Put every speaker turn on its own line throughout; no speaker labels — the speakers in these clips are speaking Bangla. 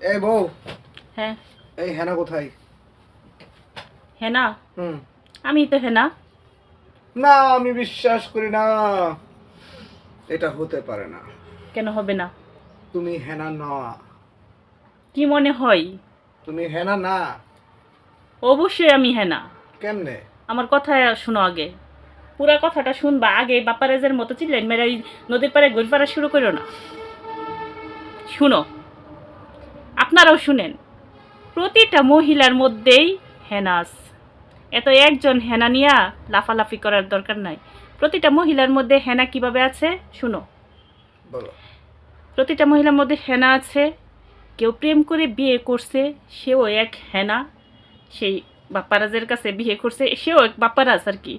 এই বউ।
হ্যাঁ।
এই হেনা কোথায়?
হেনা?
হুম।
আমি তো হেনা।
না আমি বিশ্বাস করি না। এটা হতে পারে না।
কেন হবে না?
তুমি হেনা না।
কি মনে হয়?
তুমি হেনা না।
অবশ্যই আমি হেনা।
কেমনে?
আমার কথা শোনো আগে। পুরা কথাটা শুনবা আগে বাপারেজের মতো চিল্লেন মেরে নদীর পাড়ে ঘুরে পাড়া শুরু করো না। শুনো আপনারাও শুনেন। প্রতিটা মহিলার মধ্যেই হেনাস। এত একজন হেনা নিয়া লাফালাফি করার দরকার নাই। প্রতিটা মহিলার মধ্যে হেনা কীভাবে আছে শুনো। প্রতিটা মহিলার মধ্যে হেনা আছে। কেউ প্রেম করে বিয়ে করছে সেও এক হেনা। সেই বাপ্পারাজের কাছে বিয়ে করছে সেও এক বাপ্পারাজ আর কি।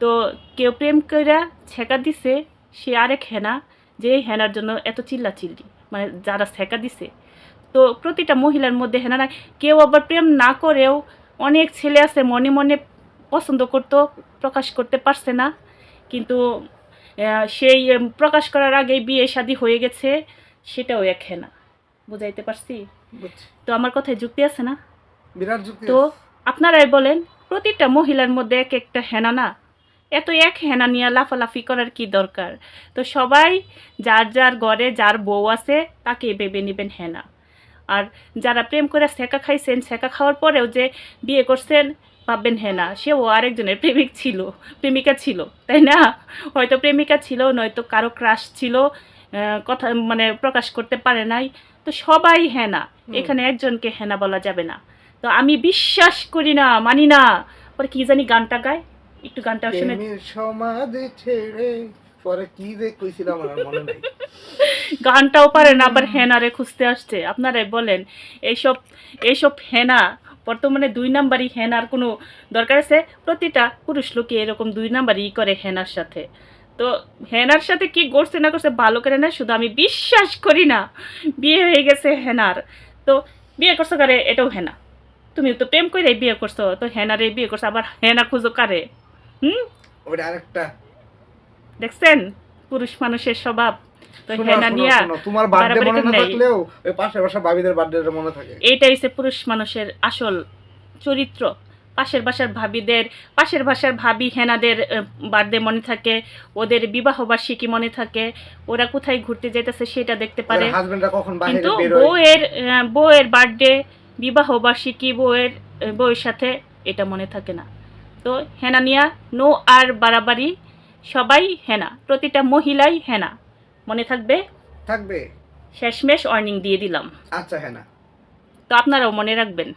তো কেউ প্রেম করে ছেঁকা দিছে সে আরেক হেনা। যে হেনার জন্য এত চিল্লা চিল্লি মানে যারা ছেঁকা দিছে তো প্রতিটা মহিলার মধ্যে হেনা না কেউ আবার প্রেম না করেও অনেক ছেলে আছে মনে মনে পছন্দ করতো প্রকাশ করতে পারছে না। কিন্তু সেই প্রকাশ করার আগেই বিয়ে শাদী হয়ে গেছে সেটাও এক হেনা। বুঝাইতে পারছি। তো আমার কথায় যুক্তি আছে না?
বিরাট যুক্তি
তো আপনারাই বলেন প্রতিটা মহিলার মধ্যে এক একটা হেনা না? এত এক হেনা নিয়ে লাফালাফি করার কি দরকার? তো সবাই যার যার ঘরে যার বউ আছে তাকে ভেবে নেবেন হেনা। আর যারা প্রেম করে সেকা খাইছেন সেকা খাওয়ার পরেও যে বিয়ে করছেন ভাববেন হেনা সেও আরেকজনের প্রেমিক ছিল প্রেমিকা ছিল। তাই না? হয়তো প্রেমিকা ছিল নয়তো কারও ক্রাশ ছিল কথা মানে প্রকাশ করতে পারে নাই। তো সবাই হেনা
হুম।
এখানে একজনকে হেনা বলা যাবে না। তো আমি বিশ্বাস করি না মানি না। পরে কি জানি গানটা গায়। একটু গানটা শুনে
সমাধি ছেড়ে পরে কি যে কইছিলাম আমার মনে নাই।
গানটাও পারে না আবার হেনারে খুঁজতে আসছে। আপনারাই বলেন এইসব এইসব হেনা বর্তমানে দুই নাম্বারই হেনার কোনো দরকার আছে? প্রতিটা পুরুষ লোকে এরকম দুই নাম্বারই করে হেনার সাথে। তো হেনার সাথে কি করছে না করছে ভালো করে না শুধু আমি বিশ্বাস করি না বিয়ে হয়ে গেছে হেনার। তো বিয়ে করছ কারে? এটাও হেনা। তুমি তো প্রেম করে বিয়ে করছ তো হেনারে বিয়ে করছ আবার হেনা খুঁজো কারে? হুম?
ওটা আরেকটা।
দেখছেন? পুরুষ মানুষের স্বভাব। তো হেনা নিয়া
তোমার বার্থডে মনে না থাকলেও ওই পাশের বাসা ভাবিদের বার্থডে মনে থাকে।
এইটাই হচ্ছে পুরুষ মানুষের আসল চরিত্র। পাশের বাসার ভাবিদের পাশের বাসার ভাবি হেনাদের বার্থডে মনে থাকে। ওদের বিবাহ বার্ষিকী মনে থাকে? ওরা কোথায় ঘুরতে যেতেছে সেটা দেখতে পারে। কিন্তু বউয়ের বউয়ের বার্থডে বিবাহ বার্ষিকী বউয়ের বউয়ের সাথে এটা মনে থাকে না। তো হেনা নিয়া নো আর বাড়াবাড়ি সবাই হেনা প্রতিটা মহিলাই হেনা। মনে থাকবে?
থাকবে।
শেষমেশ অর্নিং দিয়ে দিলাম।
আচ্ছা হ্যাঁ না।
তো আপনারাও মনে রাখবেন।